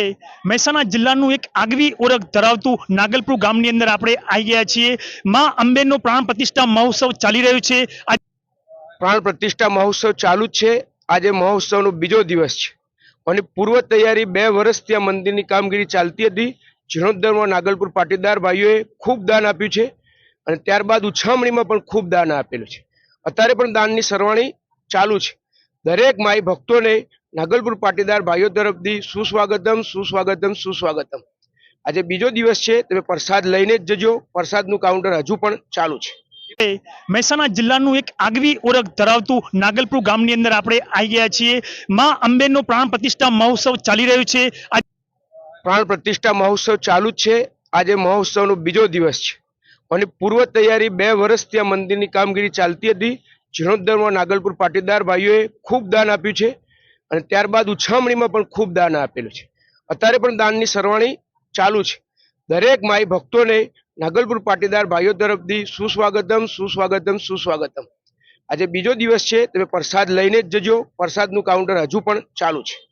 એ મહેસાણા જિલ્લાનું એક આગવી ઓળખ ધરાવતું નાગલપુર ગામની અંદર આપણે આવી ગયા છીએ. માં અંબેનો પ્રાણ પ્રતિષ્ઠા મહોત્સવ ચાલી રહ્યો છે. પ્રાણ પ્રતિષ્ઠા મહોત્સવ ચાલુ છે. આજે મહોત્સવનો બીજો દિવસ છે. અને પૂર્વ તૈયારી બે વર્ષથી આ મંદિરની કામગીરી ચાલતી હતી. જીર્ણોદ્ધારમાં નાગલપુર પાટીદાર ભાઈઓએ ખૂબ દાન આપ્યું છે. અને ત્યારબાદ ઉછામણીમાં પણ ખૂબ દાન આપેલું છે. અત્યારે પણ દાનની સરવાણી ચાલુ છે. દરેક માઈ ભક્તોને નાગલપુર પાટીદાર ભાઈઓ તરફથી સુસ્વાગતમ સુસ્વાગતમ સુસ્વાગતમ. આજે બીજો દિવસ છે તમે પ્રસાદ લઈને જ જજો. પ્રસાદનું કાઉન્ટર હજુ પણ ચાલુ છે. મહેસાણા જિલ્લાનું એક આગવી ઓળખ ધરાવતું નાગલપુર ગામની અંદર આપણે આવી ગયા છીએ. માં અંબેનો પ્રાણ પ્રતિષ્ઠા મહોત્સવ ચાલી રહ્યો છે. પ્રાણ પ્રતિષ્ઠા મહોત્સવ ચાલુ જ છે. આજે મહોત્સવનો બીજો દિવસ છે. અને પૂર્વ તૈયારી બે વર્ષથી આ મંદિરની કામગીરી ચાલતી હતી. જીર્ણોદ્ધારમાં નાગલપુર પાટીદાર ભાઈઓએ ખૂબ દાન આપ્યું છે. અને ત્યારબાદ ઉછામણીમાં પણ ખૂબ દાન આપેલું છે. અત્યારે પણ દાનની સરવાણી ચાલુ છે. દરેક માઈ ભક્તોને નાગલપુર પાટીદાર ભાઈઓ તરફથી સુસ્વાગતમ સુસ્વાગતમ સુસ્વાગતમ. આજે બીજો દિવસ છે, તમે પ્રસાદ લઈને જ જજો. પ્રસાદનું કાઉન્ટર હજુ પણ ચાલુ છે.